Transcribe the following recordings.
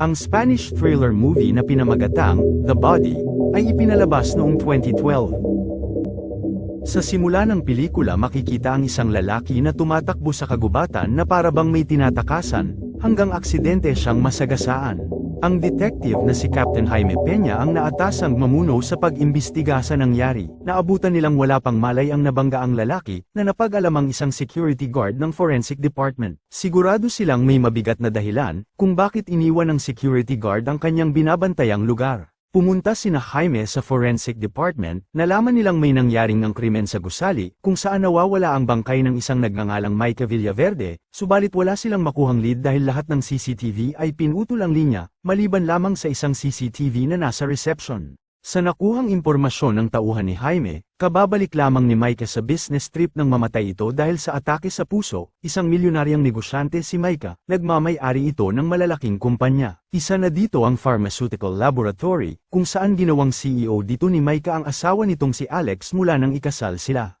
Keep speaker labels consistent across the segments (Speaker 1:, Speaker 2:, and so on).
Speaker 1: Ang Spanish thriller movie na pinamagatang The Body ay ipinalabas noong 2012. Sa simula ng pelikula makikita ang isang lalaki na tumatakbo sa kagubatan na parabang may tinatakasan, hanggang aksidente siyang masagasaan. Ang detective na si Captain Jaime Peña ang naatasang mamuno sa pag-imbestiga sa nangyari. Naabutan nilang wala pang malay ang nabangga ang lalaki na napag-alamang isang security guard ng forensic department. Sigurado silang may mabigat na dahilan kung bakit iniwan ng security guard ang kanyang binabantayang lugar. Pumunta sina Jaime sa forensic department, nalaman nilang may nangyaring ng krimen sa gusali, kung saan nawawala ang bangkay ng isang nagngangalang Micah Villaverde, subalit wala silang makuhang lead dahil lahat ng CCTV ay pinutol ang linya, maliban lamang sa isang CCTV na nasa reception. Sa nakuhang impormasyon ng tauhan ni Jaime, kababalik lamang ni Micah sa business trip nang mamatay ito dahil sa atake sa puso, isang milyonaryang negosyante si Micah, nagmamay-ari ito ng malalaking kumpanya. Isa na dito ang pharmaceutical laboratory, kung saan ginawang CEO dito ni Micah ang asawa nitong si Alex mula nang ikasal sila.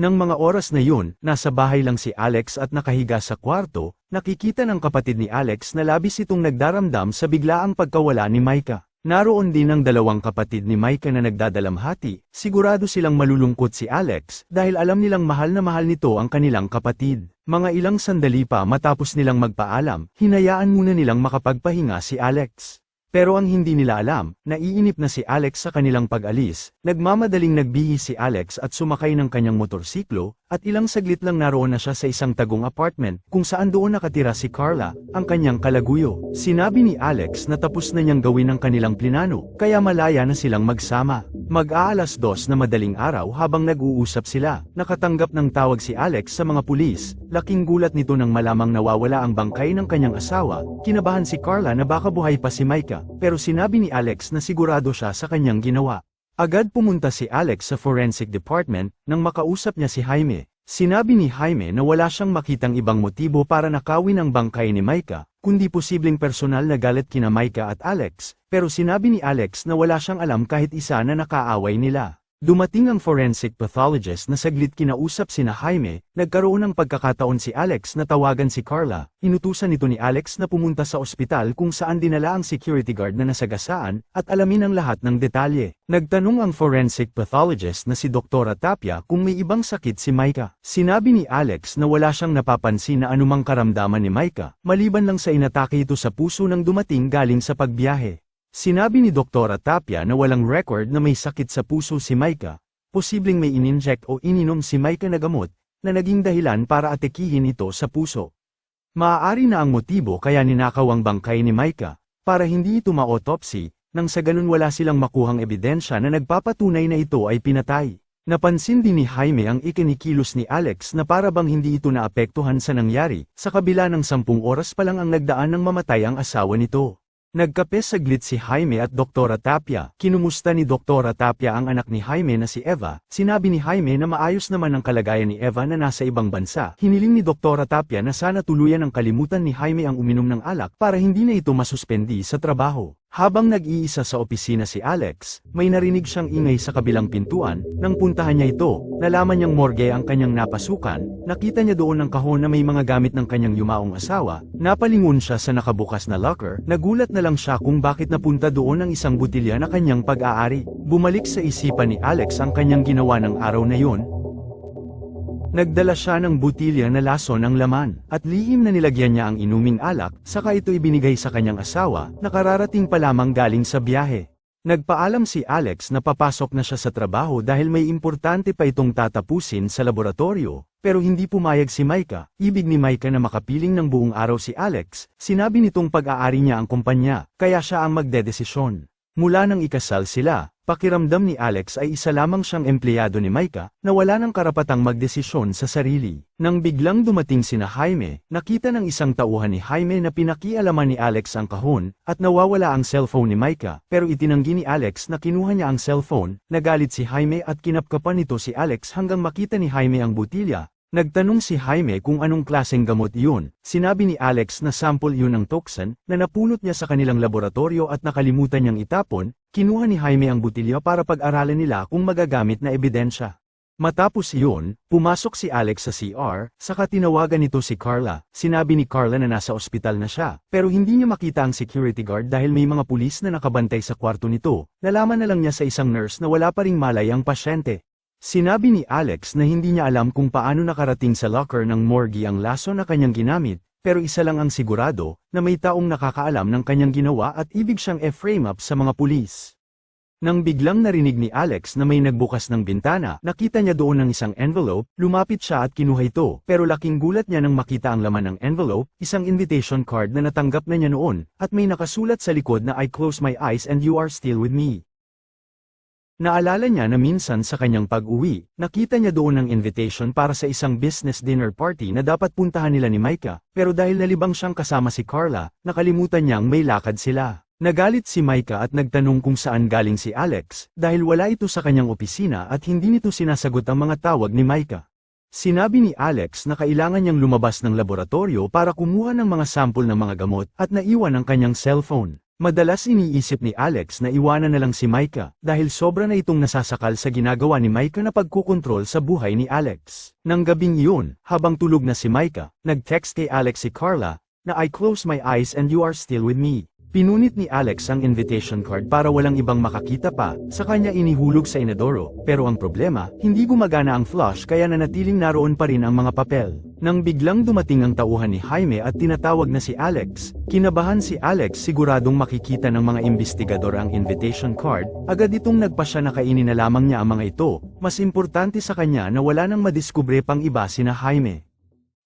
Speaker 1: Nang mga oras na yun, nasa bahay lang si Alex at nakahiga sa kwarto, nakikita ng kapatid ni Alex na labis itong nagdaramdam sa biglaang pagkawala ni Micah. Naroon din ang dalawang kapatid ni Micah na nagdadalamhati, sigurado silang malulungkot si Alex dahil alam nilang mahal na mahal nito ang kanilang kapatid. Mga ilang sandali pa matapos nilang magpaalam, hinayaan muna nilang makapagpahinga si Alex. Pero ang hindi nila alam, naiinip na si Alex sa kanilang pag-alis, nagmamadaling nagbihis si Alex at sumakay ng kanyang motorsiklo, at ilang saglit lang naroon na siya sa isang tagong apartment, kung saan doon nakatira si Carla, ang kanyang kalaguyo. Sinabi ni Alex na tapos na niyang gawin ang kanilang plinano, kaya malaya na silang magsama. Mag-aalas dos na madaling araw habang nag-uusap sila, nakatanggap ng tawag si Alex sa mga pulis, laking gulat nito nang malamang nawawala ang bangkay ng kanyang asawa, kinabahan si Carla na baka buhay pa si Micah, pero sinabi ni Alex na sigurado siya sa kanyang ginawa. Agad pumunta si Alex sa forensic department, nang makausap niya si Jaime. Sinabi ni Jaime na wala siyang makitang ibang motibo para nakawin ang bangkay ni Micah, kundi posibleng personal na galit kina Micah at Alex, pero sinabi ni Alex na wala siyang alam kahit isa na nakaaway nila. Dumating ang forensic pathologist na saglit kinausap sina Jaime, nagkaroon ng pagkakataon si Alex na tawagan si Carla, inutusan nito ni Alex na pumunta sa ospital kung saan dinala ang security guard na nasagasaan, at alamin ang lahat ng detalye. Nagtanong ang forensic pathologist na si Dr. Tapia kung may ibang sakit si Micah. Sinabi ni Alex na wala siyang napapansin na anumang karamdaman ni Micah, maliban lang sa inatake ito sa puso nang dumating galing sa pagbiyahe. Sinabi ni Dr. Tapia na walang record na may sakit sa puso si Micah, posibleng may ininject o ininom si Micah na gamot, na naging dahilan para atekihin ito sa puso. Maaari na ang motibo kaya ninakaw ang bangkay ni Micah, para hindi ito ma-autopsy, nang sa ganun wala silang makuhang ebidensya na nagpapatunay na ito ay pinatay. Napansin din ni Jaime ang ikinikilos ni Alex na para bang hindi ito naapektuhan sa nangyari, sa kabila ng sampung oras pa lang ang nagdaan ng mamatay ang asawa nito. Nagkape saglit si Jaime at Dr. Tapia. Kinumusta ni Dr. Tapia ang anak ni Jaime na si Eva. Sinabi ni Jaime na maayos naman ang kalagayan ni Eva na nasa ibang bansa. Hiniling ni Dr. Tapia na sana tuluyan ang kalimutan ni Jaime ang uminom ng alak para hindi na ito masuspendi sa trabaho. Habang nag-iisa sa opisina si Alex, may narinig siyang ingay sa kabilang pintuan, nang puntahan niya ito, nalaman niyang morgue ang kanyang napasukan, nakita niya doon ang kahon na may mga gamit ng kanyang yumaong asawa, napalingon siya sa nakabukas na locker, nagulat na lang siya kung bakit napunta doon ang isang butilya na kanyang pag-aari. Bumalik sa isipan ni Alex ang kanyang ginawa ng araw na yun, Nagdala siya ng butilya na laso ng laman, at lihim na nilagyan niya ang inuming alak, saka ito ibinigay sa kanyang asawa, nakararating pa lamang galing sa biyahe. Nagpaalam si Alex na papasok na siya sa trabaho dahil may importante pa itong tatapusin sa laboratorio, pero hindi pumayag si Micah, ibig ni Micah na makapiling ng buong araw si Alex, sinabi nitong pag-aari niya ang kumpanya, kaya siya ang magdedesisyon. Mula nang ikasal sila, pakiramdam ni Alex ay isa lamang siyang empleyado ni Micah, na wala ng karapatang magdesisyon sa sarili. Nang biglang dumating sina Jaime, nakita ng isang tauhan ni Jaime na pinakialaman ni Alex ang kahon, at nawawala ang cellphone ni Micah, pero itinanggi ni Alex na kinuha niya ang cellphone, nagalit si Jaime at kinapkapan nito si Alex hanggang makita ni Jaime ang butilya, Nagtanong si Jaime kung anong klaseng gamot iyon, sinabi ni Alex na sample yun ng toxin, na napulot niya sa kanilang laboratorio at nakalimutan niyang itapon, kinuha ni Jaime ang butilya para pag-aralan nila kung magagamit na ebidensya. Matapos iyon, pumasok si Alex sa CR, saka tinawagan nito si Carla. Sinabi ni Carla na nasa ospital na siya, pero hindi niya makita ang security guard dahil may mga pulis na nakabantay sa kwarto nito. Nalaman na lang niya sa isang nurse na wala pa ring malay ang pasyente. Sinabi ni Alex na hindi niya alam kung paano nakarating sa locker ng morgue ang laso na kanyang ginamit, pero isa lang ang sigurado, na may taong nakakaalam ng kanyang ginawa at ibig siyang e-frame up sa mga pulis. Nang biglang narinig ni Alex na may nagbukas ng bintana, nakita niya doon ng isang envelope, lumapit siya at kinuha ito, pero laking gulat niya nang makita ang laman ng envelope, isang invitation card na natanggap na niya noon, at may nakasulat sa likod na I close my eyes and you are still with me. Naalala niya na minsan sa kanyang pag-uwi, nakita niya doon ang invitation para sa isang business dinner party na dapat puntahan nila ni Micah, pero dahil nalibang siyang kasama si Carla, nakalimutan niyang may lakad sila. Nagalit si Micah at nagtanong kung saan galing si Alex, dahil wala ito sa kanyang opisina at hindi nito sinasagot ang mga tawag ni Micah. Sinabi ni Alex na kailangan niyang lumabas ng laboratorio para kumuha ng mga sampol ng mga gamot at naiwan ang kanyang cellphone. Madalas iniisip ni Alex na iwanan na lang si Micah dahil sobra na itong nasasakal sa ginagawa ni Micah na pagkukontrol sa buhay ni Alex. Nang gabing iyon, habang tulog na si Micah, nag-text kay Alex si Carla na I close my eyes and you are still with me. Pinunit ni Alex ang invitation card para walang ibang makakita pa, sa kanya inihulog sa inodoro, pero ang problema, hindi gumagana ang flush kaya nanatiling naroon pa rin ang mga papel. Nang biglang dumating ang tauhan ni Jaime at tinatawag na si Alex, kinabahan si Alex siguradong makikita ng mga investigador ang invitation card, agad itong nagpasya na kainin na lamang niya ang mga ito, mas importante sa kanya na wala nang madiskubre pang iba sina Jaime.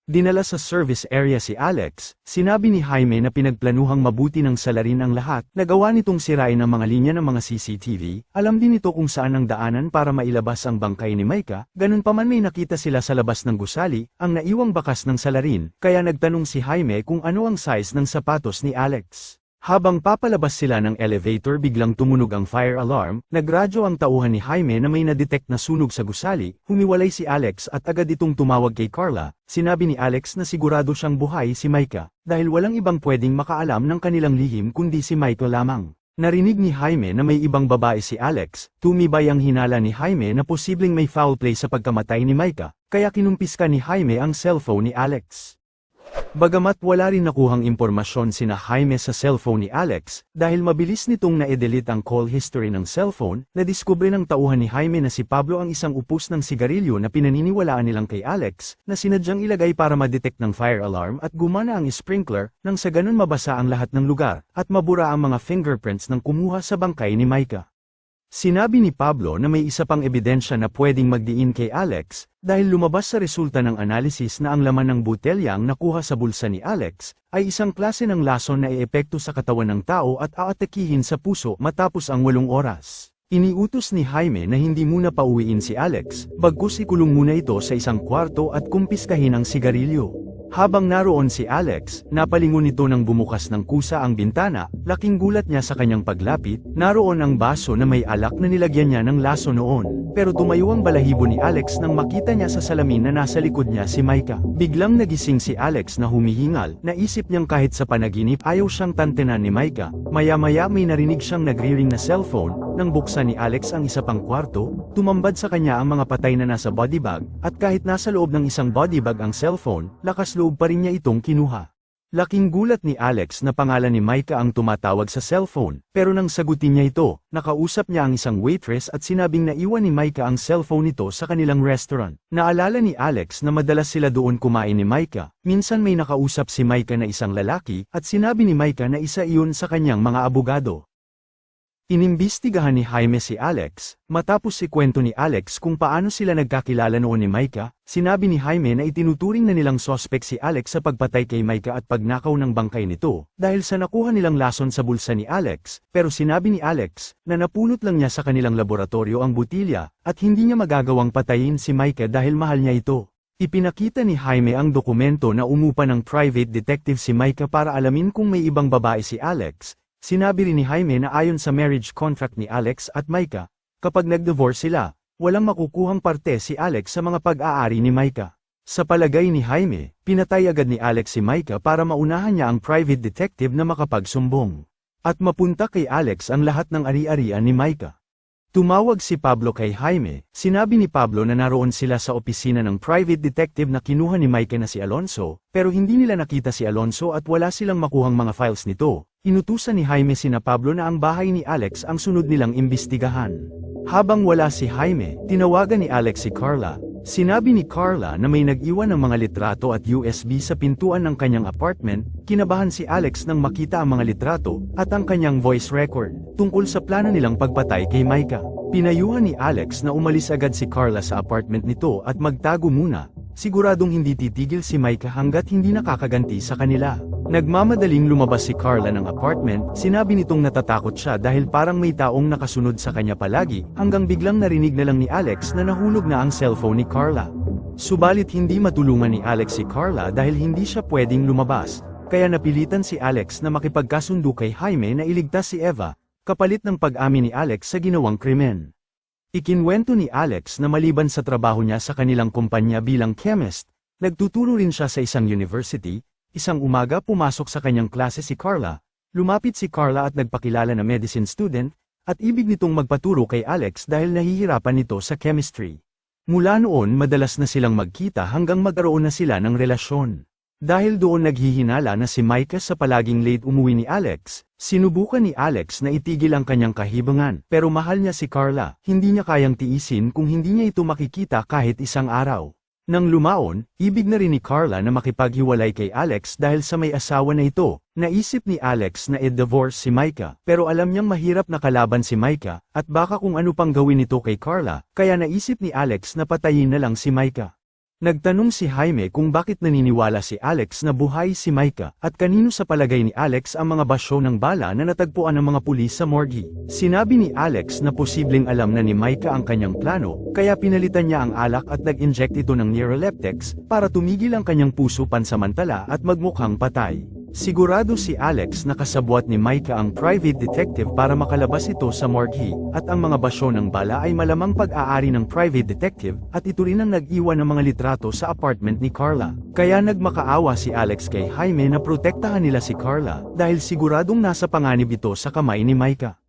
Speaker 1: Dinala sa service area si Alex, sinabi ni Jaime na pinagplanuhang mabuti ng salarin ang lahat, nagawa nitong sirain ang mga linya ng mga CCTV, alam din ito kung saan ang daanan para mailabas ang bangkay ni Micah, ganun pa man may nakita sila sa labas ng gusali, ang naiwang bakas ng salarin, kaya nagtanong si Jaime kung ano ang size ng sapatos ni Alex. Habang papalabas sila ng elevator biglang tumunog ang fire alarm, nagradyo ang tauhan ni Jaime na may nadetect na sunog sa gusali, humiwalay si Alex at agad itong tumawag kay Carla, sinabi ni Alex na sigurado siyang buhay si Micah, dahil walang ibang pwedeng makaalam ng kanilang lihim kundi si Michael lamang. Narinig ni Jaime na may ibang babae si Alex, tumibay ang hinala ni Jaime na posibleng may foul play sa pagkamatay ni Micah, kaya kinumpiska ni Jaime ang cellphone ni Alex. Bagamat wala rin nakuhang impormasyon sina Jaime sa cellphone ni Alex, dahil mabilis nitong na-delete ang call history ng cellphone, nadiskubre ng tauhan ni Jaime na si Pablo ang isang upos ng sigarilyo na pinaniniwalaan nilang kay Alex, na sinadyang ilagay para ma-detect ng fire alarm at gumana ang sprinkler, nang sa ganun mabasa ang lahat ng lugar, at mabura ang mga fingerprints ng kumuha sa bangkay ni Micah. Sinabi ni Pablo na may isa pang ebidensya na pwedeng magdiin kay Alex, dahil lumabas sa resulta ng analysis na ang laman ng botelyang nakuha sa bulsa ni Alex, ay isang klase ng lason na iepekto sa katawan ng tao at aatakihin sa puso matapos ang walong oras. Iniutos ni Jaime na hindi muna pauwiin si Alex, bagkus ikulong muna ito sa isang kwarto at kumpiskahin ang sigarilyo. Habang naroon si Alex, napalingon nito nang bumukas ng kusa ang bintana, laking gulat niya sa kanyang paglapit, naroon ang baso na may alak na nilagyan niya ng laso noon. Pero tumayo ang balahibo ni Alex nang makita niya sa salamin na nasa likod niya si Micah. Biglang nagising si Alex na humihingal, naisip niyang kahit sa panaginip ayaw siyang tantenan ni Micah. Maya-maya may narinig siyang nagriring na cellphone, nang buksan ni Alex ang isa pang kwarto, tumambad sa kanya ang mga patay na nasa body bag, at kahit nasa loob ng isang body bag ang cellphone, lakas loob pa rin niya itong kinuha. Laking gulat ni Alex na pangalan ni Micah ang tumatawag sa cellphone, pero nang sagutin niya ito, nakausap niya ang isang waitress at sinabing naiwan ni Micah ang cellphone nito sa kanilang restaurant. Naalala ni Alex na madalas sila doon kumain ni Micah, minsan may nakausap si Micah na isang lalaki, at sinabi ni Micah na isa iyon sa kanyang mga abogado. Inimbestigahan ni Jaime si Alex, matapos ikwento ni Alex kung paano sila nagkakilala noon ni Micah, sinabi ni Jaime na itinuturing na nilang sospek si Alex sa pagpatay kay Micah at pagnakaw ng bangkay nito, dahil sa nakuha nilang lason sa bulsa ni Alex, pero sinabi ni Alex, na napulot lang niya sa kanilang laboratorio ang butilya, at hindi niya magagawang patayin si Micah dahil mahal niya ito. Ipinakita ni Jaime ang dokumento na umupa ng private detective si Micah para alamin kung may ibang babae si Alex, Sinabi rin ni Jaime na ayon sa marriage contract ni Alex at Micah, kapag nag-divorce sila, walang makukuhang parte si Alex sa mga pag-aari ni Micah. Sa palagay ni Jaime, pinatay agad ni Alex si Micah para maunahan niya ang private detective na makapagsumbong. At mapunta kay Alex ang lahat ng ari-arian ni Micah. Tumawag si Pablo kay Jaime, sinabi ni Pablo na naroon sila sa opisina ng private detective na kinuha ni Mike na si Alonso, pero hindi nila nakita si Alonso at wala silang makuhang mga files nito. Inutusan ni Jaime sina Pablo na ang bahay ni Alex ang sunod nilang imbestigahan. Habang wala si Jaime, tinawagan ni Alex si Carla. Sinabi ni Carla na may nag-iwan ng mga litrato at USB sa pintuan ng kanyang apartment, kinabahan si Alex nang makita ang mga litrato at ang kanyang voice record tungkol sa plano nilang pagpatay kay Micah. Pinayuhan ni Alex na umalis agad si Carla sa apartment nito at magtago muna, siguradong hindi titigil si Micah hanggat hindi nakakaganti sa kanila. Nagmamadaling lumabas si Carla ng apartment, sinabi nitong natatakot siya dahil parang may taong nakasunod sa kanya palagi, hanggang biglang narinig na lang ni Alex na nahulog na ang cellphone ni Carla. Subalit hindi matulungan ni Alex si Carla dahil hindi siya pwedeng lumabas, kaya napilitan si Alex na makipagkasundo kay Jaime na iligtas si Eva, kapalit ng pag-amin ni Alex sa ginawang krimen. Ikinwento ni Alex na maliban sa trabaho niya sa kanilang kumpanya bilang chemist, nagtuturo rin siya sa isang university, isang umaga pumasok sa kanyang klase si Carla, lumapit si Carla at nagpakilala na medicine student, at ibig nitong magpaturo kay Alex dahil nahihirapan nito sa chemistry. Mula noon madalas na silang magkita hanggang magkaroon na sila ng relasyon. Dahil doon naghihinala na si Micah sa palaging late umuwi ni Alex, sinubukan ni Alex na itigil ang kanyang kahibangan, pero mahal niya si Carla, hindi niya kayang tiisin kung hindi niya ito makikita kahit isang araw. Nang lumaon, ibig na rin ni Carla na makipaghiwalay kay Alex dahil sa may asawa na ito. Naisip ni Alex na i-divorce si Micah, pero alam niyang mahirap na kalaban si Micah, at baka kung ano pang gawin nito kay Carla, kaya naisip ni Alex na patayin na lang si Micah. Nagtanong si Jaime kung bakit naniniwala si Alex na buhay si Micah at kanino sa palagay ni Alex ang mga basyo ng bala na natagpuan ng mga pulis sa morgue. Sinabi ni Alex na posibleng alam na ni Micah ang kanyang plano, kaya pinalitan niya ang alak at nag-inject ito ng neuroleptics para tumigil ang kanyang puso pansamantala at magmukhang patay. Sigurado si Alex na kasabwat ni Micah ang private detective para makalabas ito sa morgue, at ang mga basyo ng bala ay malamang pag-aari ng private detective, at ito rin ang nag-iwan ng mga litrato sa apartment ni Carla. Kaya nagmakaawa si Alex kay Jaime na protektahan nila si Carla, dahil siguradong nasa panganib ito sa kamay ni Micah.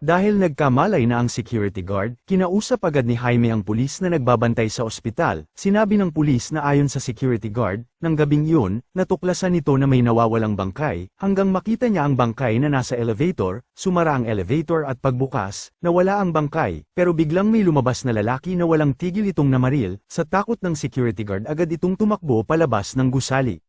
Speaker 1: Dahil nagkamalay na ang security guard, kinausap agad ni Jaime ang pulis na nagbabantay sa ospital. Sinabi ng pulis na ayon sa security guard, ng gabing yun, natuklasan nito na may nawawalang bangkay, hanggang makita niya ang bangkay na nasa elevator, sumara ang elevator at pagbukas, nawala ang bangkay, pero biglang may lumabas na lalaki na walang tigil itong namaril, sa takot ng security guard agad itong tumakbo palabas ng gusali.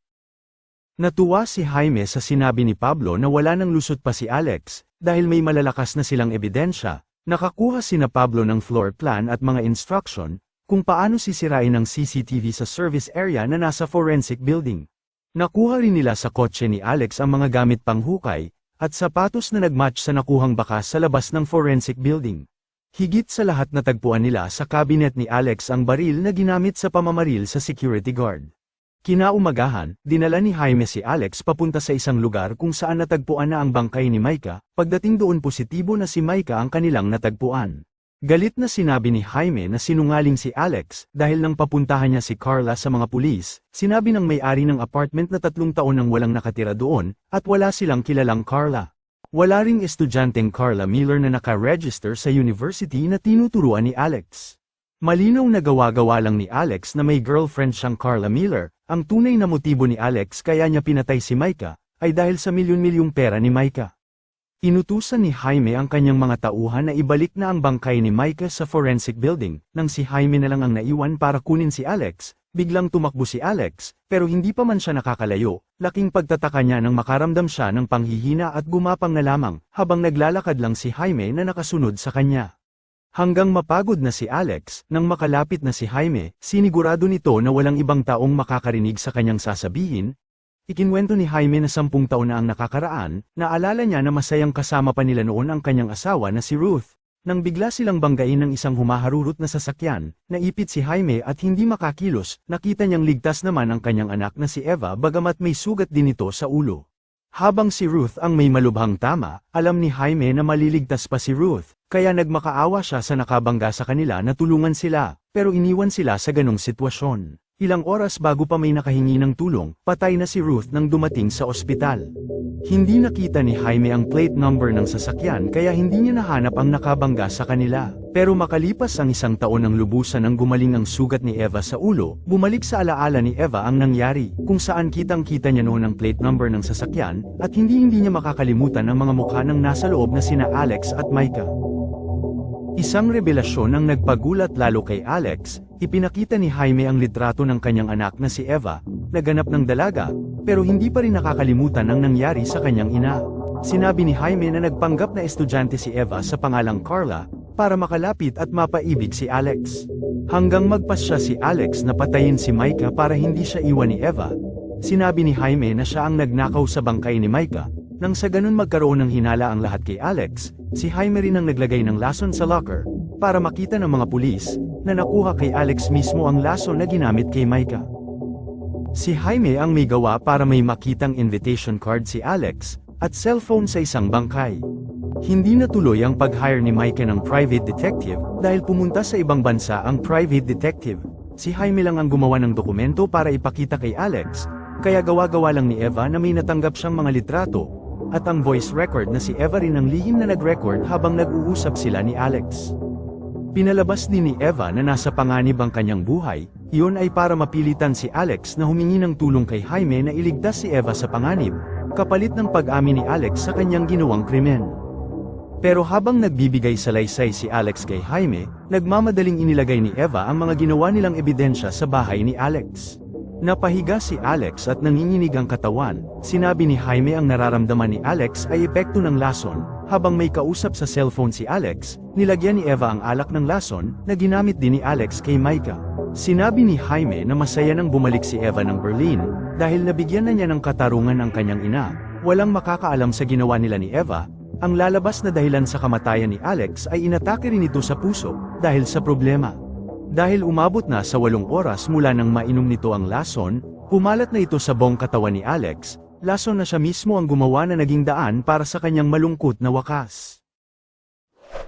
Speaker 1: Natuwa si Jaime sa sinabi ni Pablo na wala nang lusot pa si Alex, dahil may malalakas na silang ebidensya, nakakuha sina Pablo ng floor plan at mga instruction, kung paano sisirain ang CCTV sa service area na nasa forensic building. Nakuha rin nila sa kotse ni Alex ang mga gamit panghukay, at sapatos na nagmatch sa nakuhang bakas sa labas ng forensic building. Higit sa lahat natagpuan nila sa cabinet ni Alex ang baril na ginamit sa pamamaril sa security guard. Kinaumagahan, dinala ni Jaime si Alex papunta sa isang lugar kung saan natagpuan na ang bangkay ni Micah, pagdating doon positibo na si Micah ang kanilang natagpuan. Galit na sinabi ni Jaime na sinungaling si Alex dahil nang papuntahan niya si Carla sa mga pulis, sinabi ng may-ari ng apartment na tatlong taon nang walang nakatira doon, at wala silang kilalang Carla. Wala ring estudyanteng Carla Miller na naka-register sa university na tinuturuan ni Alex. Malinaw na gawa-gawa lang ni Alex na may girlfriend siyang Carla Miller, ang tunay na motibo ni Alex kaya niya pinatay si Micah, ay dahil sa milyon-milyong pera ni Micah. Inutusan ni Jaime ang kanyang mga tauhan na ibalik na ang bangkay ni Micah sa forensic building, nang si Jaime na lang ang naiwan para kunin si Alex, biglang tumakbo si Alex, pero hindi pa man siya nakakalayo, laking pagtataka niya nang makaramdam siya ng panghihina at gumapang na lamang, habang naglalakad lang si Jaime na nakasunod sa kanya. Hanggang mapagod na si Alex, nang makalapit na si Jaime, sinigurado nito na walang ibang taong makakarinig sa kanyang sasabihin. Ikinwento ni Jaime na sampung taon na ang nakakaraan, naalala niya na masayang kasama pa nila noon ang kanyang asawa na si Ruth. Nang bigla silang banggain ng isang humaharurot na sasakyan, naipit si Jaime at hindi makakilos, nakita niyang ligtas naman ang kanyang anak na si Eva bagamat may sugat din ito sa ulo. Habang si Ruth ang may malubhang tama, alam ni Jaime na maliligtas pa si Ruth, kaya nagmakaawa siya sa nakabangga sa kanila na tulungan sila, pero iniwan sila sa ganong sitwasyon. Ilang oras bago pa may nakahingi ng tulong, patay na si Ruth nang dumating sa ospital. Hindi nakita ni Jaime ang plate number ng sasakyan kaya hindi niya nahanap ang nakabangga sa kanila. Pero makalipas ang isang taon ng lubusan ang gumaling ang sugat ni Eva sa ulo, bumalik sa alaala ni Eva ang nangyari, kung saan kitang-kita niya noon ang plate number ng sasakyan, at hindi-hindi niya makakalimutan ang mga mukha ng nasa loob na sina Alex at Micah. Isang revelasyon ang nagpagulat lalo kay Alex, ipinakita ni Jaime ang litrato ng kanyang anak na si Eva, naganap ng dalaga, pero hindi pa rin nakakalimutan ang nangyari sa kanyang ina. Sinabi ni Jaime na nagpanggap na estudyante si Eva sa pangalang Carla, para makalapit at mapaibig si Alex. Hanggang magpasya si Alex na patayin si Micah para hindi siya iwan ni Eva, sinabi ni Jaime na siya ang nagnakaw sa bangkay ni Micah, nang sa ganun magkaroon ng hinala ang lahat kay Alex, si Jaime rin ang naglagay ng lason sa locker, para makita ng mga pulis, na nakuha kay Alex mismo ang lason na ginamit kay Micah. Si Jaime ang may gawa para may makitang invitation card si Alex, at cellphone sa isang bangkay. Hindi natuloy ang pag-hire ni Micah ng private detective, dahil pumunta sa ibang bansa ang private detective. Si Jaime lang ang gumawa ng dokumento para ipakita kay Alex, kaya gawa-gawa lang ni Eva na may natanggap siyang mga litrato, at ang voice record na si Eva rin ang lihim na nag-record habang nag-uusap sila ni Alex. Pinalabas din ni Eva na nasa panganib ang kanyang buhay, iyon ay para mapilitan si Alex na humingi ng tulong kay Jaime na iligtas si Eva sa panganib, kapalit ng pag-amin ni Alex sa kanyang ginawang krimen. Pero habang nagbibigay salaysay si Alex kay Jaime, nagmamadaling inilagay ni Eva ang mga ginawa nilang ebidensya sa bahay ni Alex. Napahiga si Alex at nanginginig ang katawan, sinabi ni Jaime ang nararamdaman ni Alex ay epekto ng lason, habang may kausap sa cellphone si Alex, nilagyan ni Eva ang alak ng lason, na ginamit din ni Alex kay Micah. Sinabi ni Jaime na masaya nang bumalik si Eva ng Berlin, dahil nabigyan na niya ng katarungan ang kanyang ina, walang makakaalam sa ginawa nila ni Eva, ang lalabas na dahilan sa kamatayan ni Alex ay inatake rin ito sa puso, dahil sa problema. Dahil umabot na sa walong oras mula nang mainom nito ang lason, pumalat na ito sa buong katawan ni Alex, lason na siya mismo ang gumawa na naging daan para sa kanyang malungkot na wakas.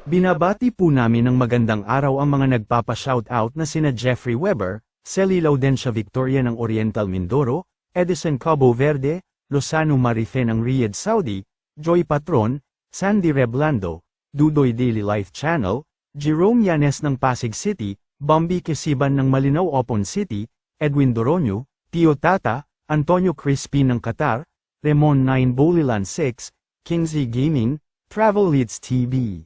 Speaker 1: Binabati po namin ng magandang araw ang mga nagpapa-shoutout na sina Jeffrey Weber, Celi Laudentia Victoria ng Oriental Mindoro, Edison Cabo Verde, Lozano Marife ng Riyadh Saudi, Joy Patron, Sandy Reblando, Dudoy Daily Life Channel, Jerome Yanes ng Pasig City, Bambi Kesiban ng Malinaw Opon City, Edwin Doronio, Tio Tata, Antonio Crispin ng Qatar, Remon 9 Bolilan 6, Kingsley Gaming, Travel Leads TV.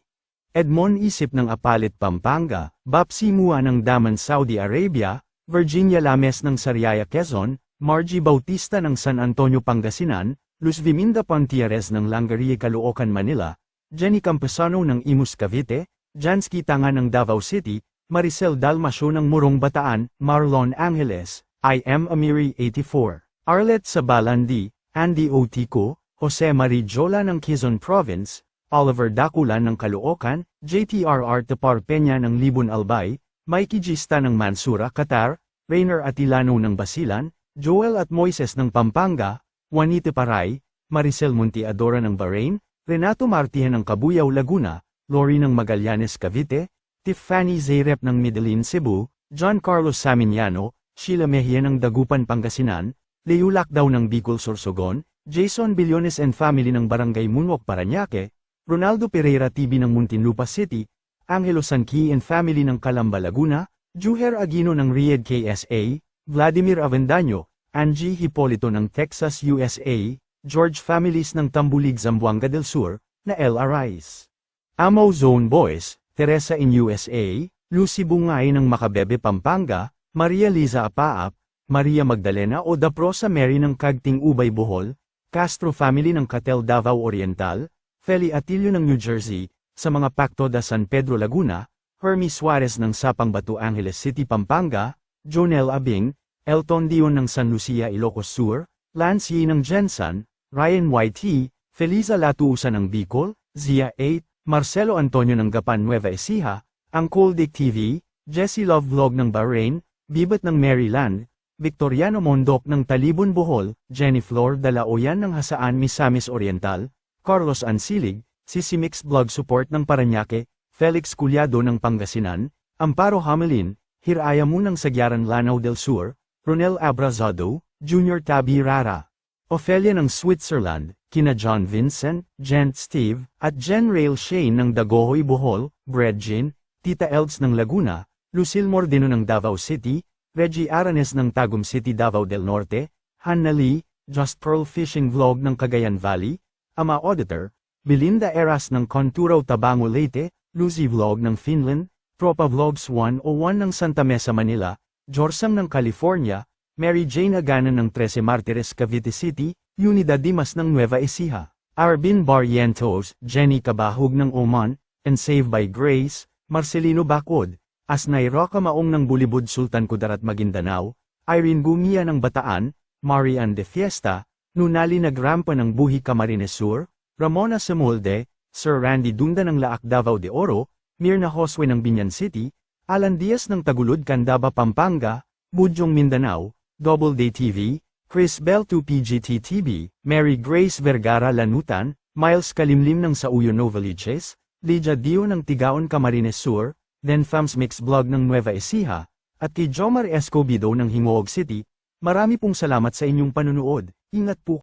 Speaker 1: Edmon Isip ng Apalit Pampanga, Bapsi Mua ng Daman Saudi Arabia, Virginia Lames ng Sariaya Quezon, Margie Bautista ng San Antonio Pangasinan, Luz Viminda Pontiares ng Langaria Caloocan Manila, Jenny Campesano ng Imus Cavite, Jansky Tanga ng Davao City, Maricel Dalmasyo ng Murong Bataan, Marlon Angeles, I am Amiri 84, Arlet Sabalandi, Andy Otico, Jose Marie Jola ng Quezon Province, Oliver Dakulan ng Caloocan, JTRR Tepar Peña ng Libon Albay, Mikey Gista ng Mansura, Qatar, Rainer Atilano ng Basilan, Joel at Moises ng Pampanga, Juanite Paray, Maricel Montiadora ng Bahrain, Renato Martian ng Cabuyao Laguna, Lori ng Magallanes Cavite, Tiffany Zayrep ng Medellin Cebu, John Carlos Saminiano, Sheila Mejia ng Dagupan Pangasinan, Leo Lakdaw ng Bicol Sorsogon, Jason Billones and Family ng Barangay Munwok Paranaque, Ronaldo Pereira TV ng Muntinlupa City, Angelo Sanki and Family ng Calamba Laguna, Juher Aguino ng Riyadh KSA, Vladimir Avendaño, Angie Hipolito ng Texas USA, George Families ng Tambulig Zamboanga del Sur, na LRIs. Amo Zone Boys, Teresa in USA, Lucy Bungay ng Makabebe Pampanga, Maria Liza Apaap, Maria Magdalena o Daprosa Mary ng Kagting Ubay Bohol, Castro Family ng Catel Davao Oriental, Feli Atilio ng New Jersey, sa mga Pacto da San Pedro Laguna, Hermes Suarez ng Sapang Batu Angeles City Pampanga, Jonel Abing, Elton Dion ng San Lucia Ilocos Sur, Lance Yi ng Jensan, Ryan YT, Feliza Latuusan ng Bicol, Zia 8, Marcelo Antonio ng Gapan Nueva Ecija, ang Coldic TV, Jesse Love Vlog ng Bahrain, Bibat ng Maryland, Victoriano Mondok ng Talibon Bohol, Jenny Flor Dalaoyan ng Hasaan Misamis Oriental, Carlos Ansilig, Sisi Mix Vlog Support ng Paranaque, Felix Culyado ng Pangasinan, Amparo Hamelin, Hiraya Mo ng Sagyaran Lanao del Sur, Ronel Abrazado, Junior Tabi Rara. Ophelia ng Switzerland, kina John Vincent, Gent Steve, at Jen Rail Shane ng Dagohoy Bohol, Brad Jean, Tita Elds ng Laguna, Lucille Mordeno ng Davao City, Reggie Aranes ng Tagum City Davao del Norte, Hannah Lee, Just Pearl Fishing Vlog ng Cagayan Valley, Ama Auditor, Belinda Eras ng Conturo Tabango Leyte, Lucy Vlog ng Finland, Tropa Vlogs 101 ng Santa Mesa Manila, Jorsam ng California, Mary Jane Aganan ng 13 Martires Cavite City, Unidad Dimas ng Nueva Ecija, Arbin Barrientos, Jenny Kabahug ng Oman, and Save by Grace, Marcelino Backwod, Asnay Roca Maong ng Bulibud Sultan Kudarat Maguindanao, Irene Gumia ng Bataan, Marian de Fiesta, Nunali Nagrampa ng Buhi Camarines Sur, Ramona Semolde, Sir Randy Dunda ng Laak Davao de Oro, Mirna Josue ng Binyan City, Alan Diaz ng Tagulod Candaba Pampanga, Budyong Mindanao, Double Day TV, Chris Bell 2PGT TV, Mary Grace Vergara Lanutan, Miles Kalimlim ng Sauyo Novaliches, Lydia Dio ng Tigaon Camarines Sur, then Fams Mix Vlog ng Nueva Ecija, at kay Jomar Escobido ng Hingoog City, marami pong salamat sa inyong panunood, ingat po